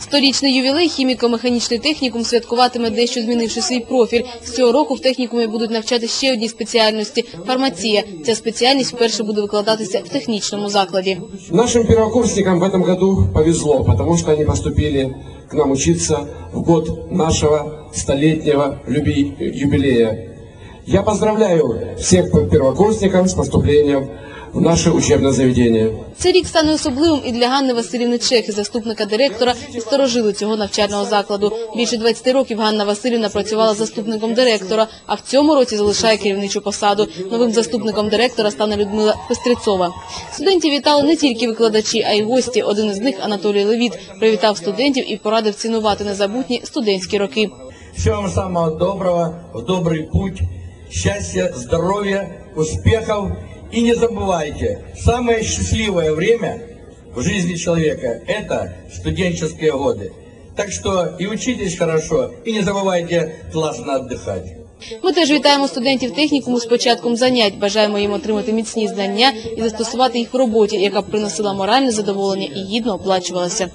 Сторічний ювілей хіміко-механічний технікум святкуватиме дещо змінивши свій профіль. З цього року в технікумі будуть навчати ще одній спеціальності – фармація. Ця спеціальність вперше буде викладатися в технічному закладі. Нашим первокурсникам в этом году повезло, потому что они поступили к нам учиться в год нашего столетнего люби- юбилея. Я поздравляю всех первокурсников с поступлением в наше учебное заведение. Цей рік стане особливим і для Ганни Васильівни Чехи, заступника директора і сторожили цього навчального закладу. Більше 20 років Ганна Васильівна працювала заступником директора, а в цьому році залишає керівничу посаду. Новим заступником директора стане Людмила Пестрецова. Студентів вітали не тільки викладачі, а й гості. Один із них, Анатолій Левіт, привітав студентів і порадив цінувати незабутні студентські роки. Всего вам самого доброго, в добрый путь, счастья, здоровья, успехов. И не забывайте, самое счастливое время в жизни человека – это студенческие годы. Так что и учитесь хорошо, и не забывайте классно отдыхать. Ми теж вітаємо студентів технікуму з початком занять. Бажаємо їм отримати міцні знання і застосувати їх в роботі, яка б приносила моральне задоволення і гідно оплачувалася.